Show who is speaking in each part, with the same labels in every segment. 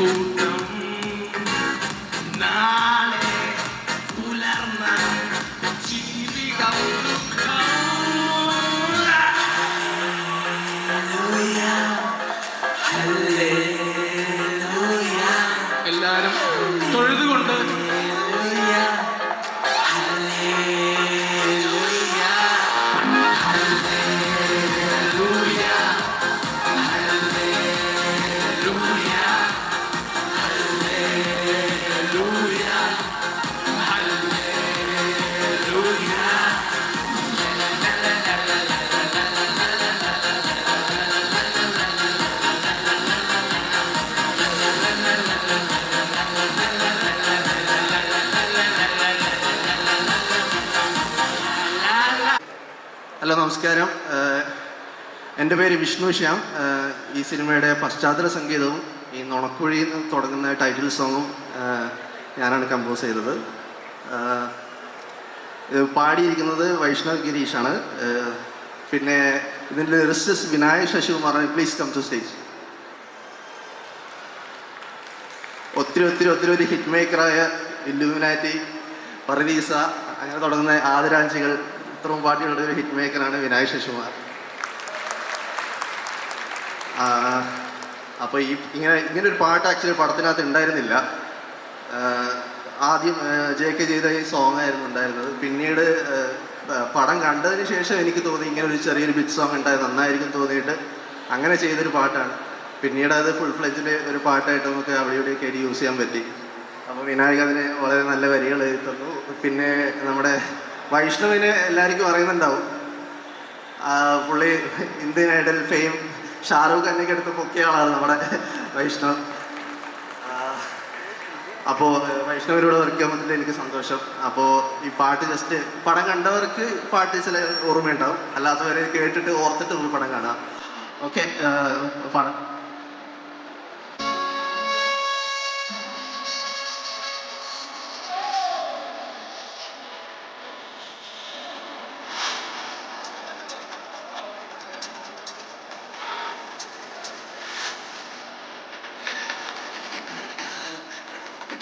Speaker 1: school.
Speaker 2: Hello നമസ്കാരം. എന്റെ പേര് വിഷ്ണു ശ്യാം. ഈ സിനിമയുടെ പശ്ചാത്തല സംഗീതവും ഈ നുണക്കുഴിയിൽ നിന്ന് തുടങ്ങുന്ന ടൈറ്റിൽ സോങ്ങും ഞാനാണ് കമ്പോസ് ചെയ്തത്. പാടിയിരിക്കുന്നത് വൈഷ്ണവ് ഗിരീഷാണ്. പിന്നെ ഇതിന്റെ lyricist Vinayak Sasikumar please come to stage. ഒത്തിരി ഒത്തിരി ഒത്തിരി ഒത്തിരി ഹിറ്റ് മേക്കറായ ഇല്ലുമിനാറ്റി പർവീസ അങ്ങനെ തുടങ്ങുന്ന ആദരാഞ്ജികൾ ഇത്രയും പാട്ടുകളുടെ ഒരു ഹിറ്റ് മേക്കറാണ് വിനായക് ശശികുമാർ. അപ്പോൾ ഈ ഇങ്ങനെ ഇങ്ങനെ ഒരു പാട്ട് ആക്ച്വലി പടത്തിനകത്ത് ഉണ്ടായിരുന്നില്ല. ആദ്യം ജെ കെ ചെയ്ത ഈ സോങ് ആയിരുന്നു ഉണ്ടായിരുന്നത്. പിന്നീട് പടം കണ്ടതിന് ശേഷം എനിക്ക് തോന്നി ഇങ്ങനെ ഒരു ചെറിയൊരു ബിറ്റ് സോങ് ഉണ്ടായത് നന്നായിരിക്കും തോന്നിയിട്ട് അങ്ങനെ ചെയ്തൊരു പാട്ടാണ്. പിന്നീട് അത് ഫുൾ ഫ്ലെജിന്റെ ഒരു പാട്ടായിട്ട് നമുക്ക് അവിടെ ഇവിടെ കയറി യൂസ് ചെയ്യാൻ പറ്റി. അപ്പോൾ വിനായക് അതിന് വളരെ നല്ല വരികൾ എഴുതി തന്നു. പിന്നെ നമ്മുടെ വൈഷ്ണവിന് എല്ലാവർക്കും അറിയുന്നുണ്ടാവും. പുള്ളി ഇന്ത്യൻ ഐഡൽ ഫെയിം ഷാറൂഖ് ഖാനൊക്കെ എടുത്ത് പൊക്കിയ ആളാണ് നമ്മുടെ വൈഷ്ണവ്. അപ്പോൾ വൈഷ്ണവരോട് വർക്ക് ചെയ്യാൻ പറ്റില്ല എനിക്ക് സന്തോഷം. അപ്പോൾ ഈ പാട്ട് ജസ്റ്റ് പടം കണ്ടവർക്ക് പാട്ട് ചില ഓർമ്മയുണ്ടാവും. അല്ലാത്തവരെ കേട്ടിട്ട് ഓർത്തിട്ട് പോയി പടം കാണാം. ഓക്കെ പടം.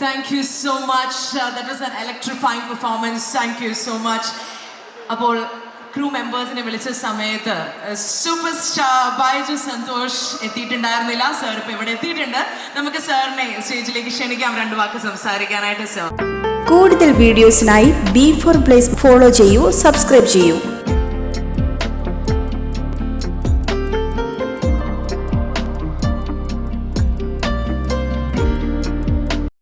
Speaker 3: so so much that was an electrifying performance thank you so much അപ്പോൾ ക്രൂ മെമ്പേഴ്സിനെ വിളിച്ച സമയത്ത് സൂപ്പർ സ്റ്റാർ ബൈജു സന്തോഷ് എത്തിയിട്ടുണ്ടായിരുന്നില്ല. സാർ ഇപ്പൊ ഇവിടെ എത്തിയിട്ടുണ്ട്. നമുക്ക് സാറിനെ സ്റ്റേജിലേക്ക് ക്ഷണിക്കാം. രണ്ട് വാക്ക് സംസാരിക്കാനായിട്ട് സാർ
Speaker 4: കൂടുതൽ വീഡിയോസിനായി ബി ഫോർ പ്ലേസ് ഫോളോ ചെയ്യൂ സബ്സ്ക്രൈബ് ചെയ്യൂ.